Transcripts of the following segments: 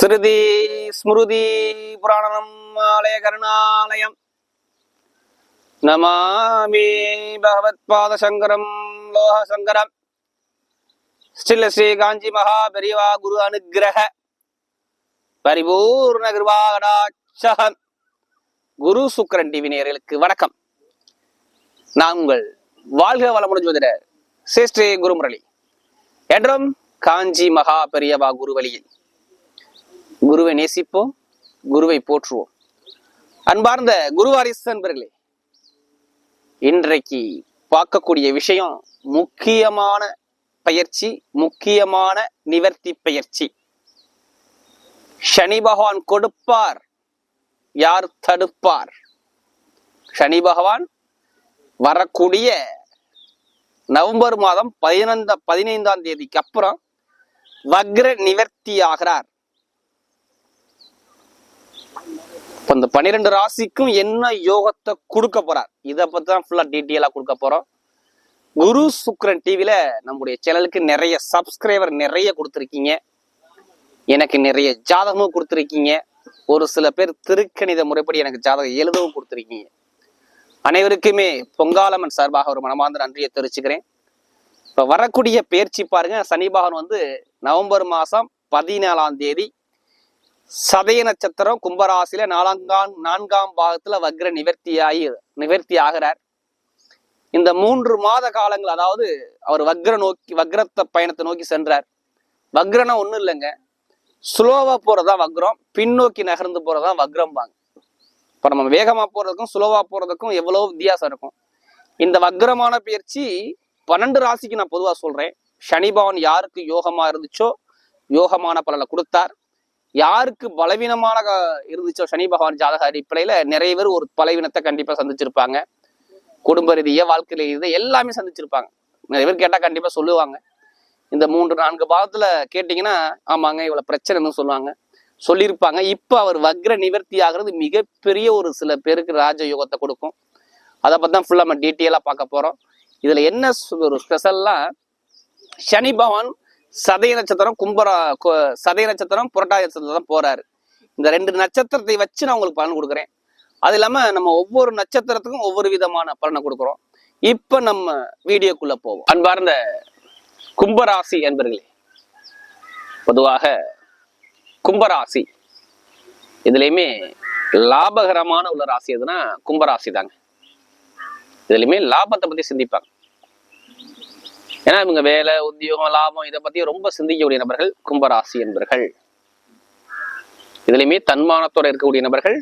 ஸ்ருதி ஸ்மிருதி புராணம் ஆலய கருணாலயம். நமாமி பகவத் பாத சங்கரம் லோக சங்கரம். ஸ்ரீல ஸ்ரீ காஞ்சி மகா பெரியவா குரு அனுகிரக பரிபூர்ண கிருபாகடாச்சகம் குரு சுக்கரன் டிவி நேர்களுக்கு வணக்கம். நான் உங்கள் வாழ்க வளமுடன் ஜோதிடர் ஸ்ரீ ஸ்ரீ குருமுரளி. என்றும் காஞ்சி மகா பெரியவா குரு வழியில். குருவை நேசிப்போம் குருவை போற்றுவோம். அன்பார்ந்த குருவாரிசு அன்பர்களே இன்றைக்கு பார்க்கக்கூடிய விஷயம் முக்கியமான பயிற்சி முக்கியமான நிவர்த்தி பயிற்சி. சனி பகவான் கொடுப்பார் யார் தடுப்பார்? சனி பகவான் வரக்கூடிய நவம்பர் மாதம் பதினைந்த பதினைந்தாம் தேதிக்கு அப்புறம் வக்ர நிவர்த்தி ஆகிறார். இப்போ இந்த பன்னிரெண்டு ராசிக்கும் என்ன யோகத்தை கொடுக்க போறார்? இதை பத்தி தான் ஃபுல்லா டீட்டெயிலா கொடுக்க போறோம். குரு சுக்ரன் டிவியில் நம்முடைய சேனலுக்கு நிறைய சப்ஸ்கிரைபர் நிறைய கொடுத்துருக்கீங்க. எனக்கு நிறைய ஜாதகமும் கொடுத்துருக்கீங்க. ஒரு சில பேர் திருக்கணித முறைப்படி எனக்கு ஜாதகம் எழுதவும் கொடுத்துருக்கீங்க. அனைவருக்குமே பொங்காலம்மன் சார்பாக ஒரு மனமார்ந்த நன்றியை தெரிவிச்சுக்கிறேன். இப்போ வரக்கூடிய பயிற்சி பாருங்க. சனி பகவான் வந்து நவம்பர் மாதம் பதினாலாம் தேதி சதய நட்சத்திரம் கும்பராசியில நாலாங்காம் நான்காம் பாகத்துல வக்ர நிவர்த்தியாகி நிவர்த்தி ஆகிறார் இந்த மூன்று மாத காலங்கள் அதாவது அவர் வக்ர நோக்கி வக்ரத்த பயணத்தை நோக்கி சென்றார். வக்ரனா ஒன்றும் இல்லைங்க. ஸ்லோவா போறதா வக்ரம் பின்னோக்கி நகர்ந்து போறதா வக்ரம் வாங்க இப்ப நம்ம வேகமா போறதுக்கும் ஸ்லோவா போறதுக்கும் எவ்வளவு வித்தியாசம் இருக்கும். இந்த வக்ரமான பயிற்சி பன்னெண்டு ராசிக்கு நான் பொதுவா சொல்றேன். சனிபவன் யாருக்கு யோகமா இருந்துச்சோ யோகமான பலனை கொடுத்தார். யாருக்கு பலவீனமான இருந்துச்சோ சனி பகவான் ஜாதக அடிப்படையில நிறைய பேர் ஒரு பலவீனத்தை கண்டிப்பா சந்திச்சிருப்பாங்க. குடும்ப ரீதியா வாழ்க்கை ரீதியா எல்லாமே சந்திச்சிருப்பாங்க. நிறைய பேர் கேட்டா கண்டிப்பா சொல்லுவாங்க. இந்த மூன்று நான்கு பாகத்துல கேட்டீங்கன்னா ஆமாங்க இவ்வளவு பிரச்சனைன்னு சொல்லுவாங்க. சொல்லியிருப்பாங்க. இப்ப அவர் வக்ர நிவர்த்தி ஆகிறது மிகப்பெரிய ஒரு சில பேருக்கு ராஜ யோகத்தை கொடுக்கும். அதை பத்தி தான் ஃபுல்லா நம்ம டீட்டெயிலா பார்க்க போறோம். இதுல என்ன ஒரு ஸ்பெஷல்னா சனி பகவான் சதய நட்சத்திரம் கும்பரா சதய நட்சத்திரம் புரட்டாதி நட்சத்திரம் தான் போறாரு. இந்த ரெண்டு நட்சத்திரத்தை வச்சு நான் உங்களுக்கு பலன் கொடுக்குறேன். அது இல்லாம நம்ம ஒவ்வொரு நட்சத்திரத்துக்கும் ஒவ்வொரு விதமான பலனை கொடுக்குறோம். இப்ப நம்ம வீடியோக்குள்ள போவோம். அன்பார்ந்த கும்பராசி என்பர்களே பொதுவாக கும்பராசி இதுலயுமே லாபகரமான உள்ள ராசி எதுனா கும்பராசி தாங்க. இதுலயுமே லாபத்தை பத்தி சிந்திப்பாங்க. ஏன்னா இவங்க வேலை உத்தியோகம் லாபம் இதை பத்தி ரொம்ப சிந்திக்கக்கூடிய நபர்கள் கும்பராசி என்பர்கள். இதுலயுமே தன்மானத்தோட இருக்கக்கூடிய நபர்கள்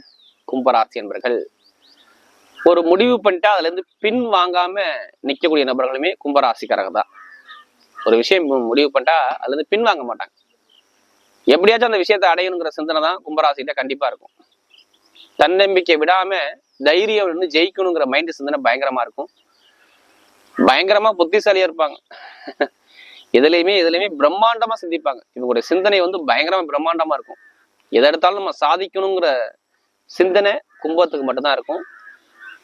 கும்பராசி என்பர்கள். ஒரு முடிவு பண்ணிட்டா அதுல இருந்து பின் வாங்காம நிக்கக்கூடிய நபர்களுமே கும்பராசிக்காரங்க தான். ஒரு விஷயம் முடிவு பண்ணிட்டா அதுல இருந்து பின் வாங்க மாட்டாங்க. எப்படியாச்சும் அந்த விஷயத்தை அடையணுங்கிற சிந்தனை தான் கும்பராசிகிட்ட கண்டிப்பா இருக்கும். தன்னம்பிக்கை விடாம தைரியம் வந்து ஜெயிக்கணுங்கிற மைண்ட் சிந்தனை பயங்கரமா இருக்கும். பயங்கரமா புத்திசாலியா இருப்பாங்க. எதுலையுமே எதுலையுமே பிரம்மாண்டமா சிந்திப்பாங்க. இவங்களுடைய சிந்தனை வந்து பயங்கரமா பிரம்மாண்டமா இருக்கும். எதை எடுத்தாலும் நம்ம சாதிக்கணுங்கிற சிந்தனை கும்பத்துக்கு மட்டும்தான் இருக்கும்.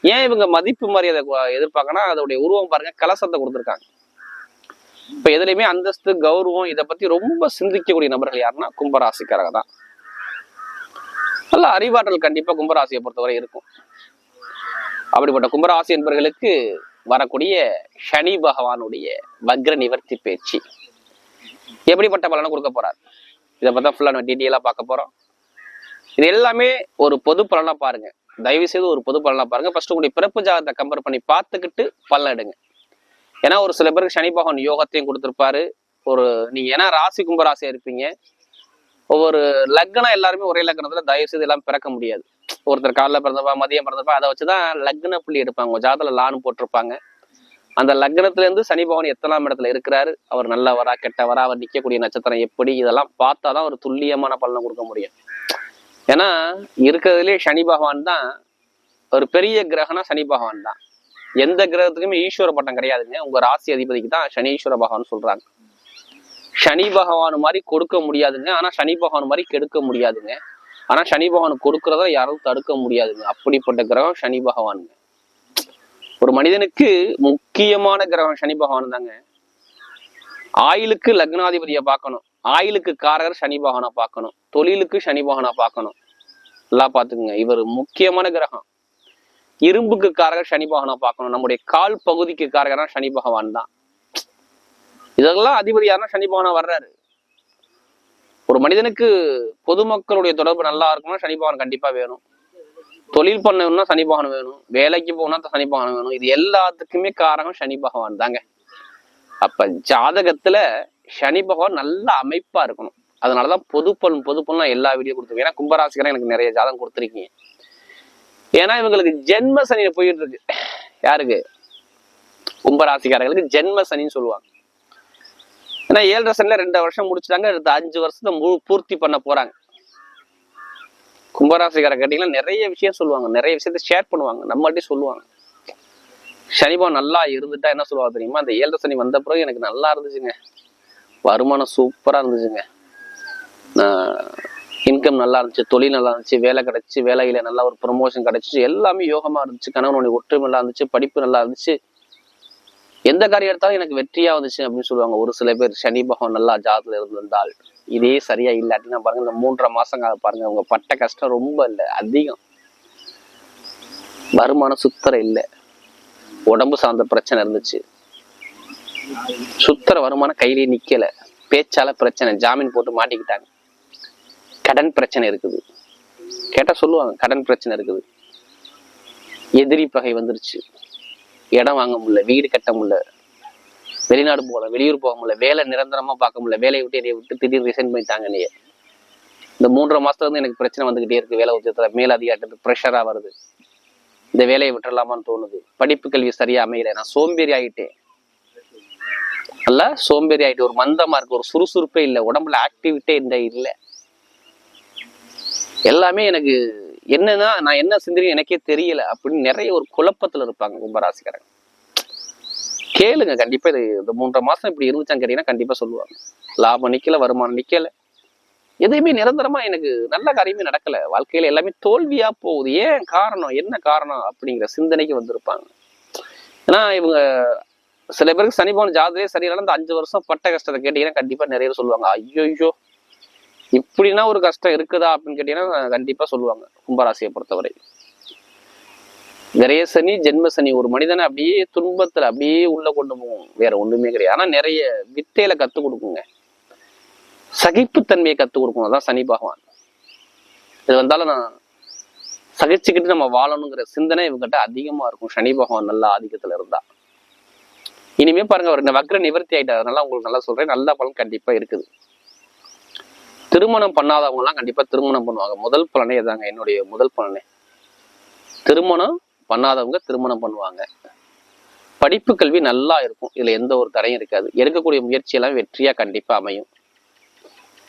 ஏன் இவங்க மதிப்பு மரியாதை கு- எதிர்பார்க்கனா அதோடைய உருவம் பாருங்க கலசத்தை கொடுத்துருக்காங்க. இப்ப எதுலையுமே அந்தஸ்து கௌரவம் இதை பத்தி ரொம்ப சிந்திக்கக்கூடிய நபர்கள் யாருன்னா கும்பராசிக்காரங்க தான். நல்ல அறிவாற்றல் கண்டிப்பா கும்பராசியை பொறுத்தவரை இருக்கும். அப்படிப்பட்ட கும்பராசி என்பவர்களுக்கு வரக்கூடிய சனி பகவானுடைய வக்ர நிவர்த்தி பேச்சு. எப்படிப்பட்ட பலனை கொடுக்க போறார்? இதை பத்தி ஃபுல்லா நம்ம டீட்டெயிலா பார்க்க போறோம். இது எல்லாமே ஒரு பொது பலனா பாருங்க. தயவு செய்து ஒரு பொது பலனா பாருங்க. ஃபர்ஸ்ட் உங்களுடைய பிறப்பு ஜாதகத்தை கம்பேர் பண்ணி பார்த்துக்கிட்டு பலன் எடுங்க. ஏன்னா ஒரு சில பேருக்கு சனி பகவான் யோகத்தையும் கொடுத்துருப்பாரு. ஒரு நீங்க ஏன்னா ராசி கும்பராசியா இருப்பீங்க. ஒவ்வொரு லக்னம் எல்லாருமே ஒரே லக்னத்துல தயவு செய்து எல்லாம் பிறக்க முடியாது. ஒருத்தர் காலைல பிறந்தப்பா மதியம் பிறந்தப்பா அதை வச்சுதான் லக்ன புள்ளி எடுப்பாங்க. உங்க ஜாதத்துல லான்னு போட்டிருப்பாங்க. அந்த லக்னத்துல இருந்து சனி பகவான் எத்தனாம் இடத்துல இருக்கிறாரு அவர் நல்லவரா கெட்டவரா அவர் நிக்கக்கூடிய நட்சத்திரம் எப்படி இதெல்லாம் பார்த்தாதான் ஒரு துல்லியமான பலனை கொடுக்க முடியும். ஏன்னா இருக்கிறதுலே சனி பகவான் தான் ஒரு பெரிய கிரகம்னா சனி பகவான் தான். எந்த கிரகத்துக்குமே ஈஸ்வர பட்டம் கிடையாதுங்க. உங்க ராசி அதிபதிக்கு தான் சனீஸ்வர பகவான் சொல்றாங்க. சனி பகவான் மாதிரி கொடுக்க முடியாதுங்க. ஆனா சனி பகவான் மாதிரி கெடுக்க முடியாதுங்க. ஆனா சனி பகவான் கொடுக்கறத யாரும் தடுக்க முடியாதுங்க. அப்படிப்பட்ட கிரகம் சனி பகவானுங்க. ஒரு மனிதனுக்கு முக்கியமான கிரகம் சனி பகவான் தாங்க. ஆயிலுக்கு லக்னாதிபதியை பார்க்கணும். ஆயிலுக்கு காரகர் சனி பகவானை பார்க்கணும். தொழிலுக்கு சனி பகவானை பார்க்கணும். எல்லாம் பார்த்துக்குங்க. இவர் முக்கியமான கிரகம். இரும்புக்கு காரகர் சனி பகவானை பார்க்கணும். நம்முடைய கால் பகுதிக்கு காரகரான சனி பகவான் தான். இதெல்லாம் அதிபதி யாருன்னா சனி பகவான் வர்றாரு. ஒரு மனிதனுக்கு பொதுமக்களுடைய தொடர்பு நல்லா இருக்கும்னா சனி பகவான் கண்டிப்பா வேணும். தொழில் பண்ணணும்னா சனி பகவான் வேணும். வேலைக்கு போகணும்னா சனி பகவான் வேணும். இது எல்லாத்துக்குமே காரணம் சனி பகவான் தாங்க. அப்ப ஜாதகத்துல சனி பகவான் நல்ல அமைப்பா இருக்கணும். அதனாலதான் பொது பலன் நான் எல்லா வீடியோ கொடுத்துருக்கேன். ஏன்னா கும்பராசிக்காரன் எனக்கு நிறைய ஜாதகம் கொடுத்துருக்கீங்க. ஏன்னா இவங்களுக்கு ஜென்ம சனி போயிட்டு இருக்கு. யாருக்கு? கும்பராசிக்காரங்களுக்கு ஜென்ம சனின்னு சொல்லுவாங்க. ஏன்னா ஏழரை சனில ரெண்டு வருஷம் முடிச்சிட்டாங்க அடுத்த அஞ்சு வருஷத்தை முழு பூர்த்தி பண்ண போறாங்க. கும்பராசிக்கார கேட்டீங்கன்னா நிறைய விஷயம் சொல்லுவாங்க. நிறைய விஷயத்த ஷேர் பண்ணுவாங்க. நம்மள்ட்டே சொல்லுவாங்க. சனிபவன் நல்லா இருந்துட்டா என்ன சொல்லுவாங்க தெரியுமா? அந்த ஏழரை சனி வந்த பிறகு எனக்கு நல்லா இருந்துச்சுங்க. வருமானம் சூப்பரா இருந்துச்சுங்க. இன்கம் நல்லா இருந்துச்சு தொழில் நல்லா இருந்துச்சு வேலை கிடைச்சி வேலையில நல்லா ஒரு ப்ரொமோஷன் கிடைச்சிச்சு எல்லாமே யோகமா இருந்துச்சு. கணவனுடைய ஒற்றுமை நல்லா இருந்துச்சு படிப்பு நல்லா இருந்துச்சு. எந்த காரியம் எடுத்தாலும் எனக்கு வெற்றியா வந்துச்சு அப்படின்னு சொல்லுவாங்க. ஒரு சில பேர் சனி பகவான் நல்லா ஜாதத்துல இருந்திருந்தால் இதே சரியா இல்லாட்டினா பாருங்க இந்த மூன்றரை மாசம் பாருங்க உங்க பட்ட கஷ்டம் ரொம்ப இல்லை அதிகம். வருமானம் சுத்தரை இல்லை. உடம்பு சார்ந்த பிரச்சனை இருந்துச்சு. சுத்தர வருமானம் கையிலேயே நிக்கல. பேச்சால பிரச்சனை ஜாமீன் போட்டு மாட்டிக்கிட்டாங்க. கடன் பிரச்சனை இருக்குது. கேட்டா சொல்லுவாங்க கடன் பிரச்சனை இருக்குது. எதிரி பகை வந்துருச்சு. இடம் வாங்க முடியல வீடு கட்ட முடியல வெளிநாடு போகலாம் வெளியூர் போக முடியல வேலை நிரந்தரமா பார்க்க முடியல வேலையை விட்டு என்னைய விட்டு திடீர் ரிசைன் பண்ணிட்டாங்க நீ இந்த மூன்றரை மாசத்துல இருந்து எனக்கு பிரச்சனை வந்துகிட்டே இருக்கு வேலை உத்தியத்துல மேலதிகாரத்துக்கு ப்ரெஷராக ப்ரெஷரா வருது. இந்த வேலையை விட்டுறலாமான்னு தோணுது. படிப்பு கல்வி சரியா அமையல நான் சோம்பேறி ஆகிட்டேன் அல்ல சோம்பேறி ஆகிட்டு ஒரு மந்தமா இருக்கு ஒரு சுறுசுறுப்பே இல்லை உடம்புல ஆக்டிவிட்டே இந்த இல்லை. எல்லாமே எனக்கு என்னன்னா நான் என்ன சிந்தனை எனக்கே தெரியல அப்படின்னு நிறைய ஒரு குழப்பத்துல இருப்பாங்க கும்பராசிக்காரங்க. கேளுங்க கண்டிப்பா இது இந்த மூன்றரை மாசம் இப்படி இருந்துச்சான்னு கேட்டீங்கன்னா கண்டிப்பா சொல்லுவாங்க. லாபம் நிக்கல வருமானம் நிக்கல. எதையுமே நிரந்தரமா எனக்கு நல்ல காரியமே நடக்கல. வாழ்க்கையில எல்லாமே தோல்வியா போகுது. ஏன் காரணம்? என்ன காரணம்? அப்படிங்கிற சிந்தனைக்கு வந்திருப்பாங்க. ஏன்னா இவங்க சில பேருக்கு சனி பவன் ஜாதகே சரியில்லை அந்த அஞ்சு வருஷம் பட்ட கஷ்டத்தை கேட்டீங்கன்னா கண்டிப்பா நிறைய சொல்லுவாங்க ஐயோ இப்படின்னா ஒரு கஷ்டம் இருக்குதா அப்படின்னு கேட்டீங்கன்னா கண்டிப்பா சொல்லுவாங்க. கும்பராசியை பொறுத்தவரை. நிறைய சனி ஜென்ம சனி ஒரு மனிதனை அப்படியே துன்பத்துல அப்படியே உள்ள கொண்டு போகும். வேற ஒண்ணுமே கிடையாது. ஆனா நிறைய வித்தையில கத்து கொடுக்குங்க. சகிப்புத்தன்மையை கத்து கொடுக்கும் அதான் சனி பகவான். இது வந்தாலும் நான் சகிச்சுக்கிட்டு நம்ம வாழணுங்கிற சிந்தனை இவங்ககிட்ட அதிகமா இருக்கும். சனி பகவான் நல்லா ஆதிக்கத்துல இருந்தா. இனிமே பாருங்க அவர் இந்த வக்ர நிவர்த்தி ஆயிட்டாரு. அதனால உங்களுக்கு நல்லா சொல்றேன். நல்ல பலன் கண்டிப்பா இருக்குது. திருமணம் பண்ணாதவங்கலாம் கண்டிப்பாக கண்டிப்பா திருமணம் பண்ணுவாங்க. முதல் பலனே இதாங்க என்னுடைய முதல் பலனே. திருமணம் பண்ணாதவங்க திருமணம் பண்ணுவாங்க. படிப்பு கல்வி நல்லா இருக்கும். இதுல எந்த ஒரு தடையும் இருக்காது. எடுக்கக்கூடிய முயற்சி எல்லாம் வெற்றியா கண்டிப்பா அமையும்.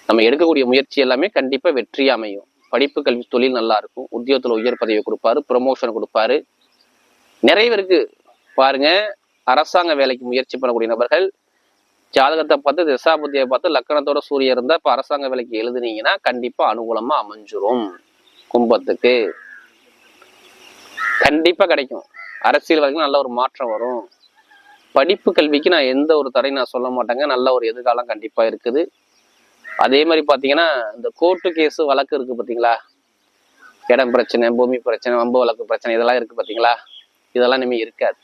நம்ம எடுக்கக்கூடிய முயற்சி எல்லாமே கண்டிப்பா வெற்றியா அமையும். படிப்பு கல்வி தொழில் நல்லா இருக்கும். உத்தியோகத்துல உயர் பதவி கொடுப்பாரு ப்ரொமோஷன் கொடுப்பாரு. நிறைய பேருக்கு பாருங்க அரசாங்க வேலைக்கு முயற்சி பண்ணக்கூடிய நபர்கள் ஜாதகத்தை பார்த்து திசாபுத்தியை பார்த்து லக்கணத்தோட சூரியன் இருந்தால் இப்போ அரசாங்க வேலைக்கு எழுதுனீங்கன்னா கண்டிப்பாக அனுகூலமாக அமைஞ்சிரும் கும்பத்துக்கு. கண்டிப்பாக கிடைக்கும். அரசியல் வரைக்கும் நல்ல ஒரு மாற்றம் வரும். படிப்பு கல்விக்கு நான் எந்த ஒரு தடை நான் சொல்ல மாட்டேங்க. நல்ல ஒரு எதிர்காலம் கண்டிப்பாக இருக்குது. அதே மாதிரி பார்த்தீங்கன்னா இந்த கோர்ட்டு கேஸு வழக்கு இருக்குது பார்த்தீங்களா இடம் பிரச்சனை பூமி பிரச்சனை வம்பு வழக்கு பிரச்சனை இதெல்லாம் இருக்குது பார்த்தீங்களா இதெல்லாம் இனிமே இருக்காது.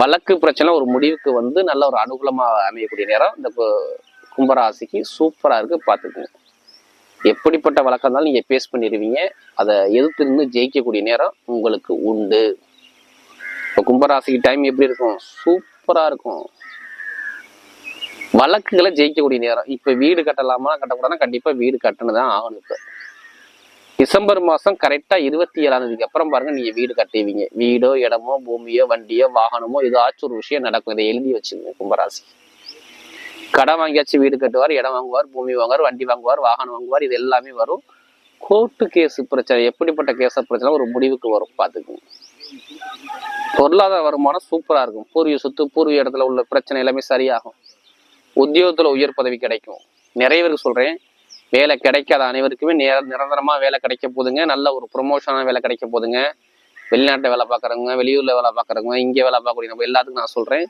வழக்கு பிரச்சனை ஒரு முடிவுக்கு வந்து நல்ல ஒரு அனுகூலமாக அமையக்கூடிய நேரம் இந்த கும்பராசிக்கு சூப்பராக இருக்கு பார்த்துக்குங்க. எப்படிப்பட்ட வழக்கம் இருந்தாலும் நீங்கள் பேஸ் பண்ணிடுவீங்க அதை எதிர்த்து நின்று ஜெயிக்கக்கூடிய நேரம் உங்களுக்கு உண்டு. இப்போ கும்பராசிக்கு டைம் எப்படி இருக்கும்? சூப்பராக இருக்கும். வழக்குகளை ஜெயிக்கக்கூடிய நேரம். இப்போ வீடு கட்டலாமா கட்டக்கூடாதுன்னா கண்டிப்பாக வீடு கட்டணும் தான் ஆகணும் இப்போ. டிசம்பர் மாதம் கரெக்டாக இருபத்தி ஏழாம் தேதிக்கு அப்புறம் பாருங்க நீங்கள் வீடு கட்டுவீங்க. வீடோ இடமோ பூமியோ வண்டியோ வாகனமோ ஏதாச்சும் ஒரு விஷயம் நடக்கும். இதை எழுதி வச்சுங்க கும்பராசி. கடன் வாங்கியாச்சு வீடு கட்டுவார் இடம் வாங்குவார் பூமி வாங்குவார் வண்டி வாங்குவார் வாகனம் வாங்குவார் இது எல்லாமே வரும். கோர்ட்டு கேஸ் பிரச்சனை எப்படிப்பட்ட கேஸ பிரச்சனை ஒரு முடிவுக்கு வரும் பார்த்துக்குங்க. பொருளாதார வருமானம் சூப்பராக இருக்கும். பூர்வீக சொத்து பூர்வீக இடத்துல உள்ள பிரச்சனை எல்லாமே சரியாகும். உத்தியோகத்தில் உயர் பதவி கிடைக்கும். நிறைய பேருக்கு சொல்கிறேன் வேலை கிடைக்காத அனைவருக்குமே நேர நிரந்தரமாக வேலை கிடைக்க போதுங்க. நல்ல ஒரு ப்ரொமோஷனான வேலை கிடைக்க போதுங்க. வெளிநாட்டில் வேலை பார்க்குறவங்க வெளியூரில் வேலை பார்க்குறவங்க இங்கே வேலை பார்க்கக்கூடிய நம்ம எல்லாத்துக்கும் நான் சொல்கிறேன்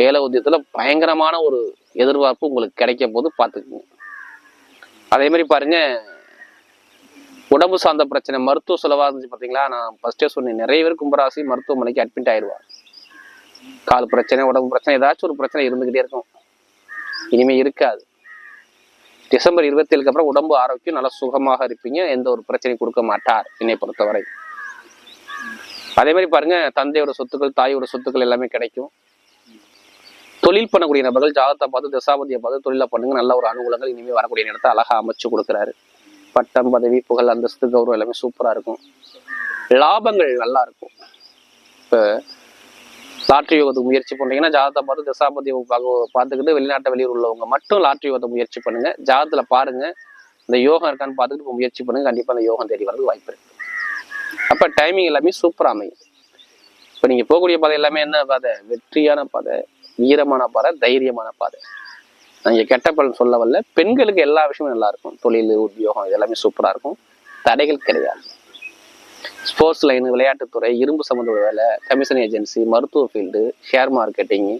வேலை உத்தியத்தில் பயங்கரமான ஒரு எதிர்பார்ப்பு உங்களுக்கு கிடைக்க போது பார்த்துக்குங்க. அதே மாதிரி பாருங்க உடம்பு சார்ந்த பிரச்சனை மருத்துவ செலவாக இருந்துச்சு பார்த்தீங்களா நான் ஃபஸ்ட்டே சொன்னேன் நிறைய பேர் கும்பராசி மருத்துவமனைக்கு அட்மிட் ஆயிடுவார் கால் பிரச்சனை உடம்பு பிரச்சனை ஏதாச்சும் ஒரு பிரச்சனை இருந்துக்கிட்டே இருக்கும். இனிமேல் இருக்காது. டிசம்பர் இருபத்தி ஏழுக்கு அப்புறம் உடம்பு ஆரோக்கியம் நல்லா சுகமாக இருப்பீங்க. எந்த ஒரு பிரச்சனையும் கொடுக்க மாட்டார் என்னை பொறுத்தவரை. அதே மாதிரி பாருங்க தந்தையோட சொத்துக்கள் தாயோட சொத்துக்கள் எல்லாமே கிடைக்கும். தொழில் பண்ணக்கூடிய நபர்கள் ஜாதகத்தை பார்த்து தசாபதியை பார்த்து தொழிலை பண்ணுங்க. நல்ல ஒரு அனுகூலங்கள் இனிமேல் வரக்கூடிய நேரத்தை அழகா அமைச்சு கொடுக்குறாரு. பட்டம் பதவி புகழ் அந்தஸ்து கௌரவம் எல்லாமே சூப்பரா இருக்கும். லாபங்கள் நல்லா இருக்கும். இப்போ லாட்ரி யோகத்துக்கு முயற்சி பண்ணுறீங்கன்னா ஜாதகத்தை பார்த்து தசாபதி பார்த்துக்கிட்டு வெளிநாட்டு வெளியூர் உள்ளவங்க மட்டும் லாட்ரி யோகத்தை முயற்சி பண்ணுங்கள் ஜாதத்தில் பாருங்கள் இந்த யோகம் இருக்கான்னு பார்த்துட்டு முயற்சி பண்ணுங்கள் கண்டிப்பாக அந்த யோகம் தேடி வரதுக்கு வாய்ப்பு இருக்குது அப்போ டைமிங் எல்லாமே சூப்பராக அமையும். இப்போ நீங்கள் போகக்கூடிய பாதை எல்லாமே என்ன பாதை? வெற்றியான பாதை வீரமான பாதை தைரியமான பாதை. நான் கெட்ட பலன் சொல்ல வரல. பெண்களுக்கு எல்லா விஷயமும் நல்லா இருக்கும். தொழில் உத்தியோகம் இது எல்லாமே சூப்பராக இருக்கும். தடைகள் கிடையாது. ஸ்போர்ட்ஸ் லைன் விளையாட்டுத்துறை இரும்பு சம்மந்த வேலை கமிஷன் ஏஜென்சி மருத்துவ ஃபீல்டு ஷேர் மார்க்கெட்டிங்கு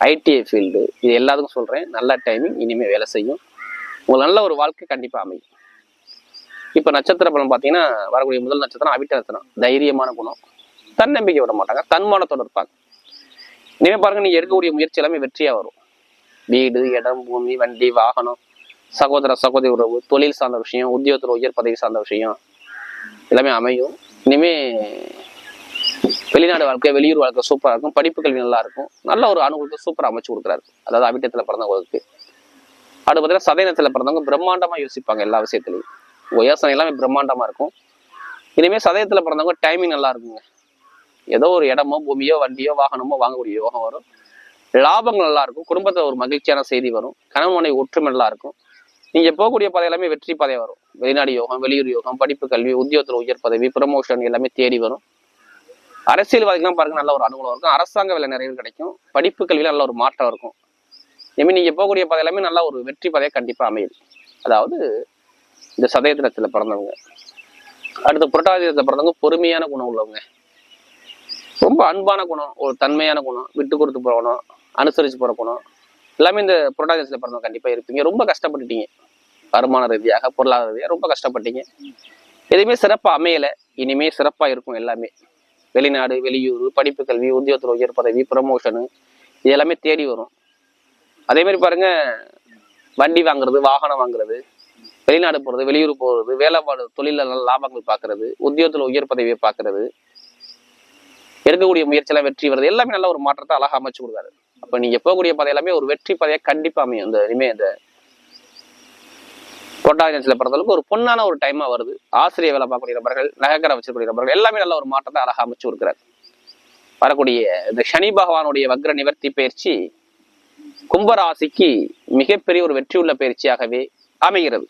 ஐடிஐ ஃபீல்டு இது எல்லாத்துக்கும் சொல்கிறேன் நல்ல டைமிங் இனிமேல் வேலை செய்யும். உங்களுக்கு நல்ல ஒரு வாழ்க்கை கண்டிப்பாக அமையும். இப்போ நட்சத்திர பலம் பார்த்தீங்கன்னா வரக்கூடிய முதல் நட்சத்திரம் அவிட்ட நட்சத்திரம். தைரியமான குணம். தன்னம்பிக்கை விட மாட்டாங்க. தன்மானத்தோடு இருப்பாங்க. இனிமேல் பாருங்கள் நீங்க எடுக்கக்கூடிய முயற்சி எல்லாமே வெற்றியாக வரும். வீடு இடம் பூமி வண்டி வாகனம் சகோதர சகோதரி உறவு தொழில் சார்ந்த விஷயம் உத்தியோகத்தில் உயர் பதவி சார்ந்த விஷயம் எல்லாமே அமையும். இனிமே வெளிநாடு வாழ்க்கை வெளியூர் வாழ்க்கை சூப்பராக இருக்கும். படிப்பு கல்வி நல்லா இருக்கும். நல்ல ஒரு அனுகூலத்தை சூப்பராக அமைச்சு கொடுக்குறாரு. அதாவது அபிட்டத்தில் பிறந்தவங்களுக்கு. அது பார்த்தீங்கன்னா சதயனத்தில் பிறந்தவங்க பிரம்மாண்டமாக யோசிப்பாங்க எல்லா விஷயத்துலையும். யோசனை எல்லாமே பிரம்மாண்டமாக இருக்கும். இனிமேல் சதயத்தில் பிறந்தவங்க டைமிங் நல்லா இருக்குங்க. ஏதோ ஒரு இடமோ பூமியோ வண்டியோ வாகனமோ வாங்கக்கூடிய யோகம் வரும். லாபங்கள் நல்லா இருக்கும். குடும்பத்தில் ஒரு மகிழ்ச்சியான செய்தி வரும். கணவன் மனைவி ஒற்றுமை நல்லா இருக்கும். நீங்கள் போகக்கூடிய பாதை எல்லாமே வெற்றி பாதை வரும். வெளிநாடு யோகம் வெளியூர் யோகம் படிப்பு கல்வி உத்தியோகத்தில் உயர் பதவி ப்ரமோஷன் எல்லாமே தேடி வரும். அரசியல்வாதிகள்லாம் பாருங்க நல்ல ஒரு அனுகூலம் இருக்கும். அரசாங்க வேலை நிறைவு கிடைக்கும். படிப்பு கல்வியில் நல்ல ஒரு மாற்றம் இருக்கும். இனிமேல் நீங்கள் போகக்கூடிய பாதை எல்லாமே நல்ல ஒரு வெற்றி பாதையா கண்டிப்பாக அமையுது அதாவது இந்த சதயத்தினத்துல பிறந்தவங்க. அடுத்து புரட்டாதியத்துல பிறந்தவங்க பொறுமையான குணம் உள்ளவங்க. ரொம்ப அன்பான குணம் ஒரு தன்மையான குணம் விட்டு கொடுத்து போகணும் அனுசரித்து போகிற குணம். எல்லாமே இந்த புரட்டாதியத்துல பிறந்தவங்க கண்டிப்பாக இருப்பீங்க. ரொம்ப கஷ்டப்பட்டுட்டீங்க. வருமான ரீதியாக பொருளாதார ரீதியாக ரொம்ப கஷ்டப்பட்டீங்க. எதுவுமே சிறப்பாக அமையலை. இனிமே சிறப்பாக இருக்கும் எல்லாமே. வெளிநாடு வெளியூர் படிப்பு கல்வி உத்தியோகத்தில் உயர் பதவி ப்ரமோஷனு இது எல்லாமே தேடி வரும். அதே மாதிரி பாருங்க வண்டி வாங்குறது வாகனம் வாங்குறது வெளிநாடு போகிறது வெளியூர் போகிறது வேலைப்பாடு தொழிலெல்லாம் லாபங்கள் பார்க்கறது உத்தியோகத்தில் உயர் பதவியை பார்க்கறது எடுக்கக்கூடிய முயற்சியெல்லாம் வெற்றி வருது எல்லாமே நல்ல ஒரு மாற்றத்தை அழகாக அமைச்சு கொடுக்காரு அப்போ நீங்கள் போகக்கூடிய பாதை எல்லாமே ஒரு வெற்றி பாதையாக கண்டிப்பாக அமையும். இந்த இனிமேல் இந்த பொட்டாசியன்ஸ்ல பிறந்தளவுக்கு ஒரு பொண்ணான ஒரு டைமா வருது. ஆசிரியர் வேலை பார்க்கக்கூடிய நபர்கள் நகைக்கரை வச்சிருக்கூடிய நபர்கள் எல்லாமே நல்ல ஒரு மாற்றத்தை அழகா அமைச்சு கொடுக்குறாரு. வரக்கூடிய இந்த சனி பகவானுடைய வக்ர நிவர்த்தி பயிற்சி கும்பராசிக்கு மிகப்பெரிய ஒரு வெற்றியுள்ள பயிற்சியாகவே அமைகிறது.